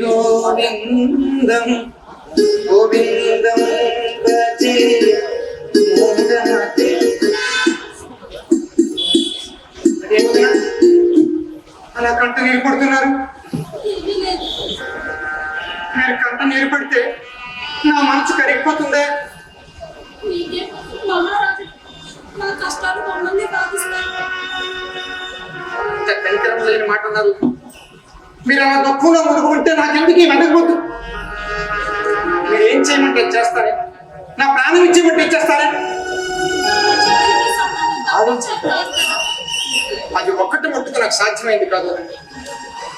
గోవిందం గోవిందం భజే మూఢమతే. అదేంటన్నా? అలా కంట నీరు పడుతున్నారు మీరు కంట నీరు పడితే నా మనసు కరిగిపోతుందే నా కష్టాలు మమ్మల్ని ఇంత కనికరం లేని మాట అన్నారు మీరు అలా దుఃఖంలో మునుగుంటే నాకెందుకు ఈ వెనకపోతు మీరు ఏం చేయమంటే చేస్తారే? నా ప్రాణం ఇచ్చేమంటే ఇచ్చేస్తారే అది ఒక్కటి మట్టుకు నాకు సాధ్యమైంది కాదు.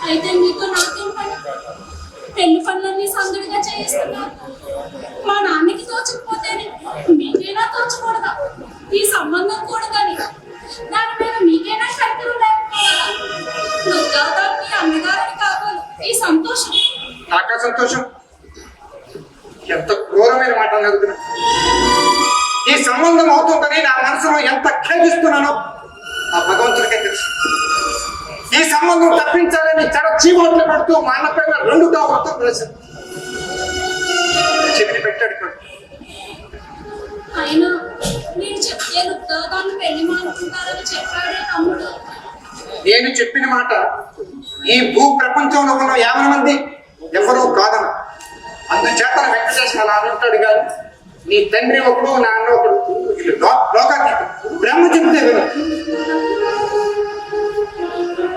అయితే మీతో నాకేం పని? పెళ్ళి పనులన్నీ సందడిగా చేయిస్తున్నారు. మా నాన్నకి తోచకపోతేనే మీకైనా తోచకూడదా? ఈ సంబంధం కూడదని. దాని మీద మీకైనా కట్టలు నాకా సంతోషం. ఎంత క్రూరమైన మాట ఈ సంబంధం అవుతుందని నా మనసులో ఎంత ఖేదిస్తున్నానో ఆ భగవంతుడికే తెలుసు. ఈ సంబంధం తప్పించాలని చెడ చీవాట్లు పడుతూ మా అన్న పైన మొత్తం రాశాను చెవిని పెట్టాడు పెళ్ళి మానుకుంటారని చెప్పాడే తమ్ముడు. నేను చెప్పిన మాట ఈ భూ ప్రపంచంలో ఉన్న యాభై మంది ఎవరూ కాదన. అందుచేత వెంకటేశ్వర అంటాడు కానీ నీ తండ్రి ఒకడు నా అన్న ఒకడు. వీళ్ళు లో- లోకాతీతం బ్రహ్మ చెప్తే విను.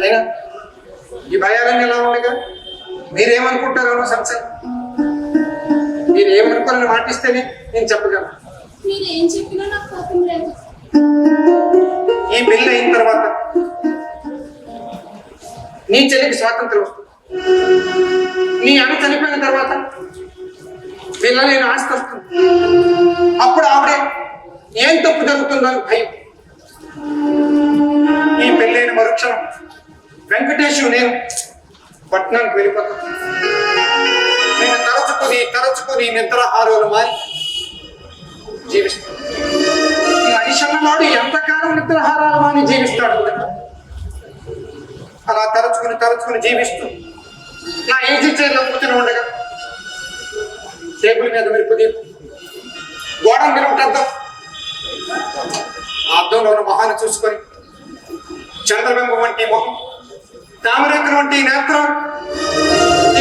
అయినా ఈ భయాలన్నీ ఎలా ఉండగా మీరేమనుకుంటారో సంసారం మీరు ఏమనుకోవాలని మాటిస్తేనే నేను చెప్పగలను. ఈ బిల్ అయిన తర్వాత నీ చెల్లికి స్వాతంత్రం వస్తుంది. నీ అన్న చనిపోయిన తర్వాత పిల్లలేని నేను ఆశిస్తాను అప్పుడు ఆవిడే ఏం తప్పు జరుగుతుందని భయం. ఈ పెళ్ళైన మరుక్షణం వెంకటేశు నేను పట్టణానికి వెళ్ళిపోతాను నేను తరచుకొని తరచుకొని నిద్రాహారాలు మారి జీవిస్తాను. మనిషి ఎంతకాలం నిద్రహారాలు మాని జీవిస్తాడు? అలా తరచుకుని తరచుకుని జీవిస్తూ నా ఏజీ చైర్లో కూర్చొని ఉండగా. టేబుల్ మీద మెరుపు గోడ మీద ఒకటి ఆ అద్దంలో ఉన్న మొహాన్ని చూసుకొని చంద్రబింబం వంటి మొహం తామరేకుల వంటి నేత్రం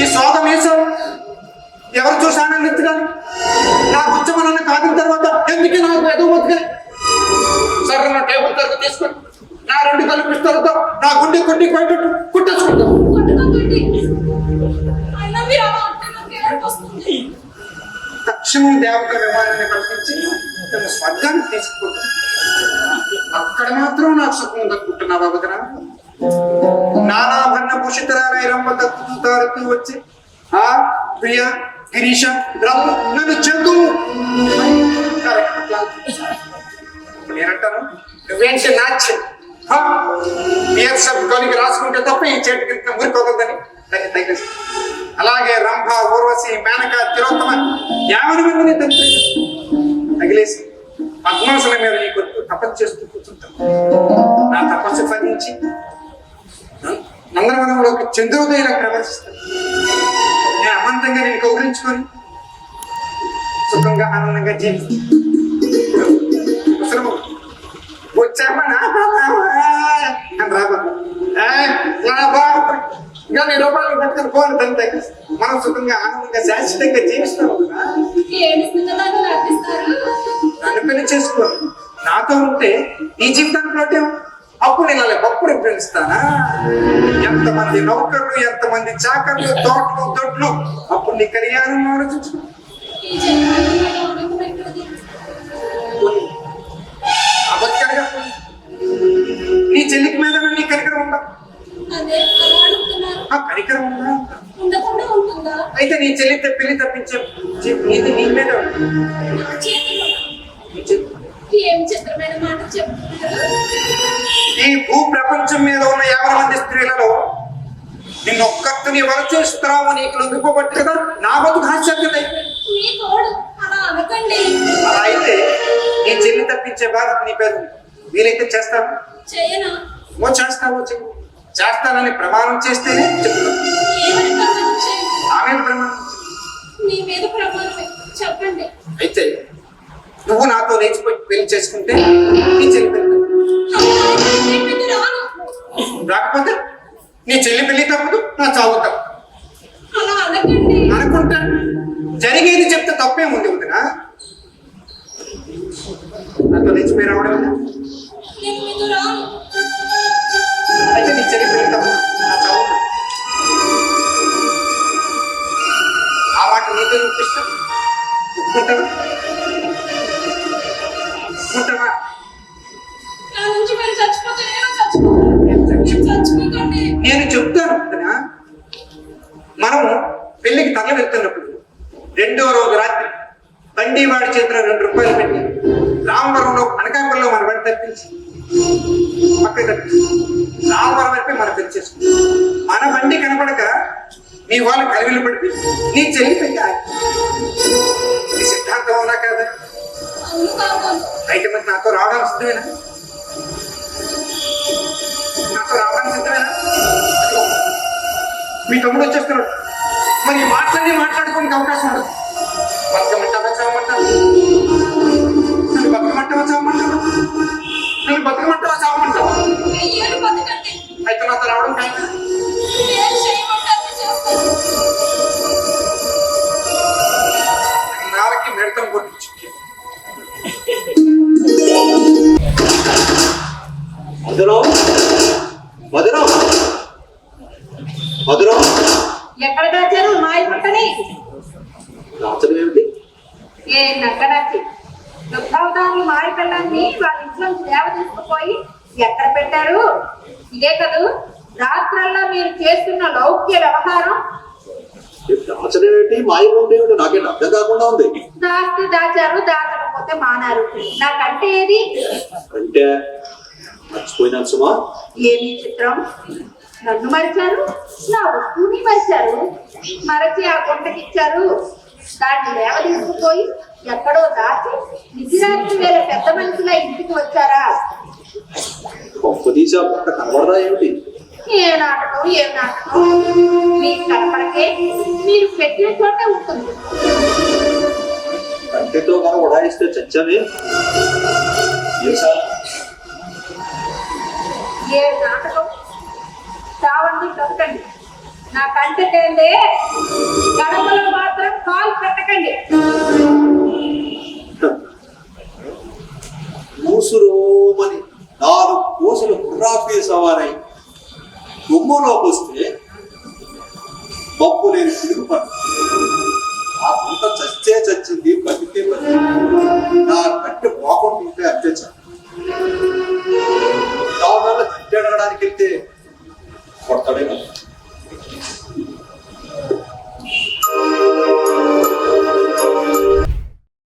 ఈ సోద మీసం ఎవరు చూసి ఆనందించగాలి నా ఉద్యమనాన్ని కాదిన తర్వాత ఎందుకు నాకు ఎదుగు బతుకాలి సరే నా టేబుల్ తరగతి తీసుకొని నా రెండు కళ్ళు నా గుండె కొట్టి కొట్టట్టు కుట్టేసుకుంటాం తక్షణం దేవత విమానాన్ని కల్పించి నేను స్వర్గానికి తీసుకుపోతాను అక్కడ మాత్రం నాకు సుఖం దక్కుంటున్నావా వదన? నానాభరణ భూషితరాలై రంభ దక్కుతారుతూ వచ్చి ఆ ప్రియ గిరీష రమ్మ నన్ను చెందు. నేనంటాను నువ్వేంటి నాచ్యం బిఎస్ఎఫ్ సబ్ గోలికి రాసుకుంటే తప్ప ఈ చేతికి మురికొదలని అలాగే రంభ ఊర్వశి మేనక తిరోత్తమ యాభై మందిని తగిలి తగిలేసి పద్మాసుల మీద నీ కొరకు తపస్సు చేస్తూ కూర్చుంటాం. నా తపస్సు ఫలించి నందనవనంలోకి చంద్రోదయం ప్రవేశిస్తాను నేను అమంతంగా నేను కౌగిలించుకొని సుఖంగా ఆనందంగా జీవిస్తాను వచ్చామా ఇంకా నీ రూపాయలు పట్టుకొని పోను తంతే మనం సుఖంగా ఆనందంగా శాశ్వతంగా జీవిస్తాం నన్ను పెళ్ళి చేసుకో. నాతో ఉంటే ఈ జీవితానికి లోటే అప్పుడు నేను అలా గొప్పలు ప్రేమిస్తానా? ఎంతమంది నౌకర్లు ఎంతమంది చాకర్లు తోటలు దొడ్లు అప్పుడు నీ కళ్యాణం ఆలోచించు. అయితే నీ చెల్లి పెళ్ళి తప్పించే నీది నీ మీద ఈ భూ ప్రపంచం మీద ఉన్న యాభై మంది స్త్రీలలో నిన్ను ఒక్కరిని వల చేస్తున్నావు నీకు లొంగిపోబట్టి కదా నా బతుకు తోడు అలా అయితే నీ చెల్లి తప్పించే బాధ నీ పేరు. వీలైతే చేస్తాను ఓ చేస్తావో చెప్పు. చేస్తానని ప్రమాణం చేస్తేనే చెప్తాను. మీద ప్రమాణం మీ మీద ప్రమాణమే చెప్పండి. అయితే నువ్వు నాతో లేచిపోయి పెళ్ళి చేసుకుంటే నీ చెల్లి పెళ్ళి రాకపోతే నీ చెల్లి పెళ్ళి తప్పదు నా చావు తప్పదు అనుకుంటా జరిగేది చెప్తే తప్పేముంది వదినా. నాతో లేచిపోయి రావడం పెళ్ళికి తరలి వెళ్తున్నప్పుడు రెండో రోజు రాత్రి బండి వాడి చేతిలో రెండు రూపాయలు పెట్టి రామవరంలో అనకాపల్లిలో మన బండి తప్పించి పక్కకి తప్పించి రామవరం వైపే మనం పెళ్ళి చేసుకుంటాం మన బండి కనపడక నీ వాళ్ళు కలివిలు పడిపి నీ చెల్లి. ఇది సిద్ధాంతం అవునా కదా? అయితే మరి నాతో రావడానికి సిద్ధమేనా? నాతో రావడానికి సిద్ధమేనా? మీ తమ్ముడు వచ్చేస్తున్నాడు. మరి మాటలన్నీ మాట్లాడుకోనికి అవకాశం ఉండదు. బతకమంటావా చావమంటావా నన్ను బతకమంటావా చావమంటావా నన్ను బతకమంటావా చావమంటావా అయితే నాతో రావడం కాదు. ఎక్కడ దాచారు? మాయ పుట్టని ఏ నక్కడాచి దుఃఖావతారులు మాయ పిల్లల్ని వాళ్ళ ఇంట్లో సేవ తీసుకుపోయి ఎక్కడ పెట్టారు? ఇదే కదూ. రాత్రల్లా మీరు చేస్తున్న లౌక్య వ్యవహారం. రాత్రి ఏమిటి మాయకుండా ఏమిటి నాకేం అర్థం కాకుండా ఉంది దాస్తే దాచారు దాచకపోతే మానారు. నాకంటే ఏది? అంటే మర్చిపోయినా సుమా. ఏమి చిత్రం? నన్ను మరిచారు? నా వస్తువుని మరిచారు. మరచి ఆ గుంటకిచ్చారు దాన్ని లేవ తీసుకుపోయి ఎక్కడో దాచి నిధిరాత్రి వేళ పెద్ద మనిషిలా ఇంటికి వచ్చారా? కనబడదా ఏమిటి? ఏ నాటకం ఏం నాటకం మీకు కనపడకే మీరు పెట్టిన చోటే ఉంటుంది. కంటితో కనుక ఉడాయిస్తే సార్? ఏ నాటకం? చావండి దొరకండి నా కంటకేందే గడపలో మాత్రం కాలు పెట్టకండి. మూసురోమని నాలుగు కోసలు గుర్రాఫీ సవారై గుమ్మలోకి వస్తే మబ్బు లేని పిడుగు పట్టు ఆ గుంట చచ్చే చచ్చింది బతికే బతికి. నా